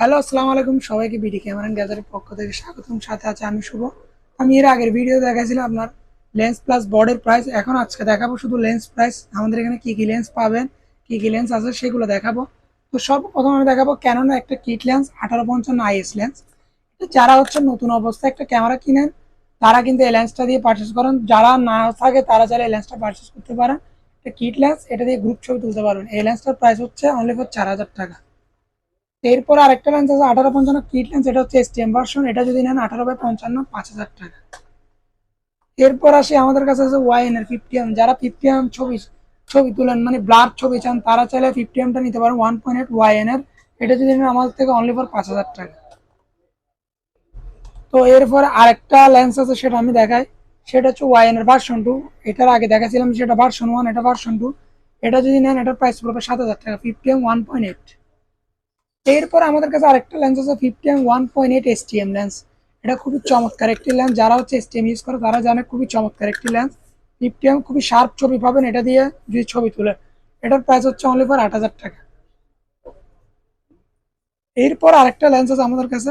Hello, আসসালামু আলাইকুম। সবাইকে বিডি ক্যামেরা গ্যাজারের পক্ষ থেকে স্বাগতম। সাথে আছে আমি শুভ। আমি এর আগের ভিডিও দেখাইছিলাম আপনার লেন্স প্লাস বর্ডের প্রাইস এখন আজকে দেখাবো শুধু লেন্স প্রাইস আমাদের এখানে কি কি লেন্স পাবেন, কি কি লেন্স আছে সেগুলো দেখাবো। তো সব সর্বপ্রথম আমি দেখাবো ক্যাননের একটা কিট লেন্স আঠারো পঞ্চান্ন আইএস লেন্স যারা হচ্ছে নতুন অবস্থায় একটা ক্যামেরা কিনেন, তারা কিন্তু এই লেন্সটা দিয়ে পারচেস করেন। যারা না থাকে, তারা চাইলে এই লেন্সটা পারচেস করতে পারেন। একটা কিট লেন্স এটা দিয়ে গ্রুপ ছবি তুলতে পারবেন। এই লেন্সটার প্রাইস হচ্ছে অনলি ফর চার হাজার টাকা। এরপর আরেকটা লেন্স আছে, আঠারো পঞ্চান্ন কিট লেন্স এটা হচ্ছে এসটিএম ভার্সন এটা যদি নেন আঠারো বাই পঞ্চান্ন, পাঁচ হাজার টাকা। এরপর আসি, আমাদের কাছে আছে ওয়াইএন এর ফিফটি এম যারা ফিফটি এম ছবি ছবি তুলেন মানে ব্লার ছবি চান, তারা চাইলে ফিফটি এমটা নিতে পারেন ওয়ান পয়েন্ট এইট ওয়াইএন এর এটা যদি নেন আমাদের থেকে অনলি ফর পাঁচ হাজার টাকা। তো এরপর আরেকটা লেন্স আছে, সেটা আমি দেখাই, সেটা হচ্ছে ওয়াইএন এর ভার্সন টু এটার আগে দেখাছিলাম সেটা ভার্সন ওয়ান এটা ভার্সন টু এটা যদি নেন, এটার প্রাইস পড়বে সাত হাজার টাকা fifty M one point eight এরপর আমাদের কাছে আরেকটা লেন্স আছে fifty M one point eight S T M lens এটা খুবই চমৎকার একটি লেন্স যারা হচ্ছে এস টি এম ইউজ করে, তারা জানে খুবই চমৎকার একটি লেন্স ফিফটি এম খুবই শার্প ছবি পাবেন, এটা দিয়ে যদি ছবি তুলে এটার প্রাইস হচ্ছে অনলি ফর আট হাজার টাকা। এরপর আরেকটা লেন্স আছে আমাদের কাছে,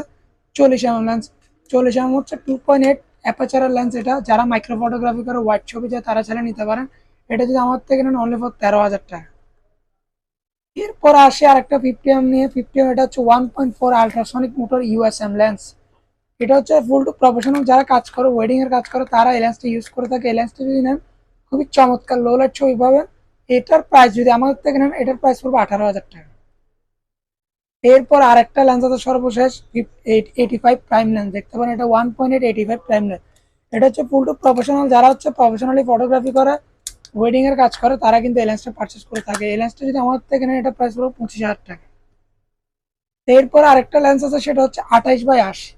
চল্লিশ এম লেন্স চল্লিশ এম হচ্ছে টু পয়েন্ট এইট অ্যাপাচারের লেন্স এটা। যারা মাইক্রো ফটোগ্রাফি করে হোয়াইট ছবি যায় তারা চাইলে নিতে পারেন। এটা যদি আমার থেকে নেন অনলি ফর তেরো হাজার টাকা। এরপর আসে আরেকটা ফিফটি এম নিয়ে ফিফটি এম এটা হচ্ছে one point four ultrasonic motor USM lens এটা হচ্ছে ফুল টু প্রফেশনাল যারা কাজ করো ওয়েডিং এর কাজ করো, তারা এই লেন্সটা ইউজ করে থাকে। এই লেন্সটা যদি নেন, খুবই চমৎকার লো লাইট ছবি পাবেন। এটার প্রাইস যদি আমাদের থেকে নেন, এটার প্রাইস পড়বে আঠারো হাজার টাকা। এরপর আরেকটা লেন্স আছে সর্বশেষ এইটি ফাইভ প্রাইম লেন্স দেখতে পারেন এটা one point eight eighty five prime lens এটা হচ্ছে ফুল টু প্রফেশনাল যারা হচ্ছে প্রফেশনালি ফটোগ্রাফি করে ওয়েডিং এর কাজ করে, তারা কিন্তু এই লেন্সটা পারচেস করে থাকে। এই যদি আমাদের থেকে নেন এটা প্রাইস পড়বে পঁচিশ হাজার টাকা। এরপর আরেকটা লেন্স আছে, সেটা হচ্ছে আঠাইশ বাই আশি।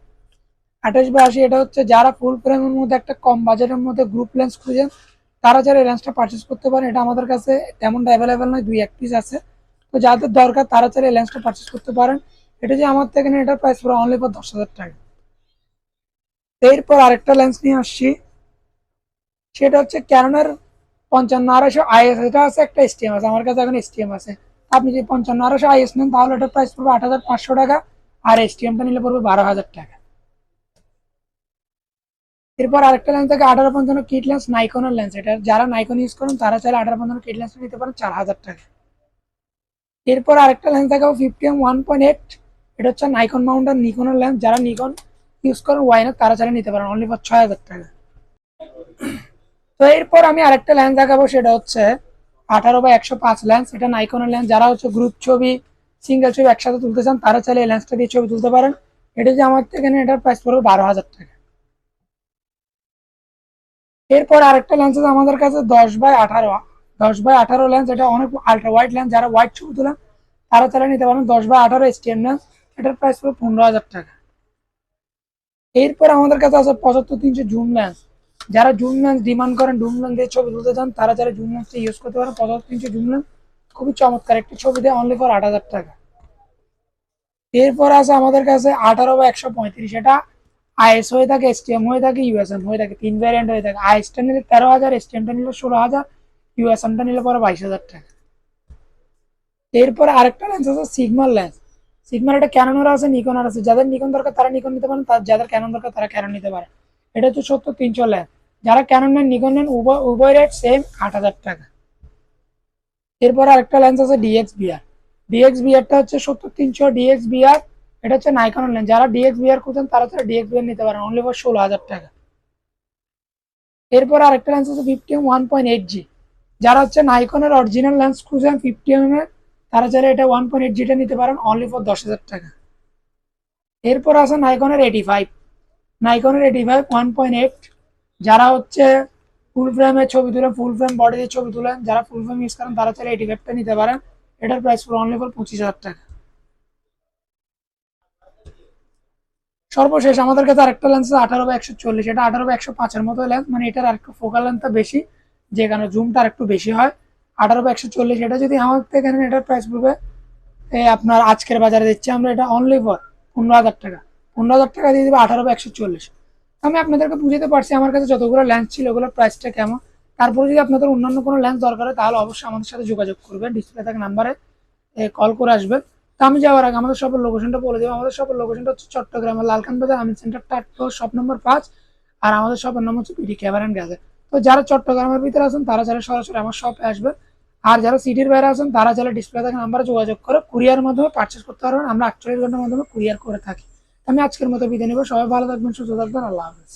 আঠাইশ বাই আশি, এটা হচ্ছে যারা ফুল ফ্রেমের মধ্যে একটা কম বাজেটের মধ্যে গ্রুপ লেন্স খুঁজেন, তারা যারা এই লেন্সটা পারচেস করতে পারেন, এটা আমাদের কাছে তেমনটা অ্যাভেলেবেল নয়, দুই এক পিস আছে। তো যাদের দরকার, তারা চাইলে এই লেন্সটা পারচেস করতে পারেন। এটা যে আমার থেকে নেন এটার প্রাইস পড়ে অনলি ফর দশ হাজার টাকা। এরপর আরেকটা লেন্স নিয়ে আসছি। সেটা হচ্ছে ক্যাননের পঞ্চান্ন আড়াইশো আইএস, এটা আছে একটা আছে, আমার কাছে এখন এসটিএম আছে। আপনি যদি পঞ্চান্ন আড়াইশো আইএস নেন, তাহলে প্রাইস পড়বে আট হাজার পাঁচশো টাকা, আর নিলে পড়বে বারো হাজার টাকা। এরপর আরেকটা লেন্স থাকে আঠারো পঞ্চান্ন কিট লেন্স নাইকনের লেন্স এটা যারা নাইকন ইউজ করেন, তারা চাইলে আঠারো পঞ্চান্ন কিট লেন্সটা নিতে পারেন চার হাজার টাকা। এরপর আরেকটা লেন্স থাকে fifty M one point eight এটা হচ্ছে নাইকন মাউন্টার নিকনের লেন্স যারা নিকন ইউজ করেন ওয়াইনের তারা চাইলে নিতে পারেন অনলি ফর ছয় হাজার টাকা। তো এরপর আমি আরেকটা লেন্স দেখাবো, সেটা হচ্ছে আঠারো বা একশো পাঁচ লেন্স এটা নাইকনের লেন্স যারা হচ্ছে গ্রুপ ছবি সিঙ্গেল ছবি একসাথে তুলতে চান, তারা চাইলে এই লেন্সটা দিয়ে ছবি তুলতে পারেন। এটা যে আমার থেকে এটার প্রাইস পড়বে বারো হাজার টাকা। এরপর আরেকটা লেন্স আছে আমাদের কাছে, দশ বাই আঠারো। দশ বাই আঠারো লেন্স এটা অনেক আলট্রা ওয়াইড লেন্স যারা হোয়াইট ছবি তোলেন, তারা চাইলে নিতে পারেন দশ বাই আঠারো এসটিএম লেন্স এটার প্রাইস পড়বে পনেরো হাজার টাকা। এরপর আমাদের কাছে আছে পঁচাত্তর তিনশো জুম লেন্স যারা জুম লেন্স ডিমান্ড করেন জুম লেন্স দিয়ে ছবি তুলতে চান, তারা যারা জুম লেন্সটা ইউজ করতে পারেন, পঁচাত্তর তিনশো জুম লেন্স খুবই চমৎকার। একটি ছবি দেয় অনলি ফর আট হাজার টাকা। এরপর আছে আমাদের কাছে আঠারো বা একশো পঁয়ত্রিশ। এটা আইএস হয়ে থাকে, এসটিএম হয়ে থাকে ইউএসএম হয়ে থাকে, তিন ভ্যারিয়েন্ট হয়ে থাকে। আইএসটা নিলে তেরো হাজার এসটিএমটা নিলে ষোলো হাজার ইউএসএমটা নিলে পরে বাইশ হাজার টাকা। এরপর আরেকটা লেন্স আছে সিগমার লেন্স সিগমার এটা ক্যাননের আছে নিকনের আছে। যাদের নিকন দরকার, তারা নিকন নিতে পারেন যাদের ক্যানন দরকার, তারা ক্যানন নিতে পারে। এটা হচ্ছে সত্তর তিনশো লেন্স যারা ক্যানন নেন নিকন নেন, উভয় উভয় রেট সেম আট হাজার টাকা। এরপর আরেকটা লেন্স আছে ডিএক্স বিআর ডিএক্স বিআরটা হচ্ছে সত্তর তিনশো ডিএক্স বিআর এটা হচ্ছে নাইকনের লেন্স যারা ডিএক্স বিআর খুঁজেন, তারা তারা ডিএক্স বিআর নিতে পারেন অনলি ফর ষোলো হাজার টাকা। এরপর আরেকটা লেন্স আছে fifty M one point eight G যারা হচ্ছে নাইকনের অরিজিনাল লেন্স খুঁজেন ফিফটি এম এর, তারা চাইলে এটা ওয়ান পয়েন্ট এইট জিটা নিতে পারেন অনলি ফর দশ হাজার টাকা। এরপর আছে নাইকনের eighty five নাইকনের eighty five one point eight যারা হচ্ছে ফুল ফ্রেমে ছবি তুলেন ফুল ফ্রেম বডি দিয়ে ছবি তুলেন, যারা ফুল ফ্রেম ইউজ করেন, তারা চাইলে এইটি ফাইভটা নিতে পারেন। এটার প্রাইস পুরো অনলি ফর পঁচিশ হাজার টাকা। সর্বশেষ আমাদের কাছে আরেকটা লেন্স আছে আঠারো বা একশো চল্লিশ। এটা আঠারো বা একশো পাঁচের মতো লেন্স মানে এটার আরেকটু ফোকাল লেন্থটা বেশি যেখানে জুমটা আরেকটু বেশি হয়। আঠারো বা একশো চল্লিশ, এটা যদি আমার থেকে নেন, এটার প্রাইস পড়বে এই আপনার আজকের বাজারে দিচ্ছি আমরা, এটা অনলি ফর পনেরো হাজার টাকা। পনেরো হাজার টাকা দিয়ে দেবে আঠারো বা একশো চল্লিশ। আমি আপনাদেরকে বুঝতে পারছি আমার কাছে যতগুলো লেন্স ছিল, ওগুলোর প্রাইসটা কেমন। তারপরে যদি আপনাদের অন্যান্য কোনো লেন্স দরকার হয়, তাহলে অবশ্যই আমাদের সাথে যোগাযোগ করবেন। ডিসপ্লে থাকা নাম্বারে কল করে আসবেন। তো আমি যাওয়ার আগে আমাদের শপের লোকেশনটা বলে দেবো। আমাদের শপের লোকেশনটা হচ্ছে চট্টগ্রামের লালখান বাজার, আমি সেন্টার ফ্লোর শপ নম্বর পাঁচ আর আমাদের শপের নাম হচ্ছে পিডি ক্যাবার অ্যান্ড গ্যাজেট তো যারা চট্টগ্রামের ভিতরে আছেন, তারা যারা সরাসরি আমার শপে আসবেন। আর যারা সিটির বাইরে আছেন, তারা যারা ডিসপ্লে থেকে নাম্বারে যোগাযোগ করে কুরিয়ার মাধ্যমে পারচেস করতে পারবেন। আমরা আটচল্লিশ ঘণ্টার মাধ্যমে কুরিয়ার করে থাকি। আমি আজকের মতো বিদায় নেব। সবাই ভালো থাকবেন সুস্থ থাকবেন আল্লাহ হাফেজ।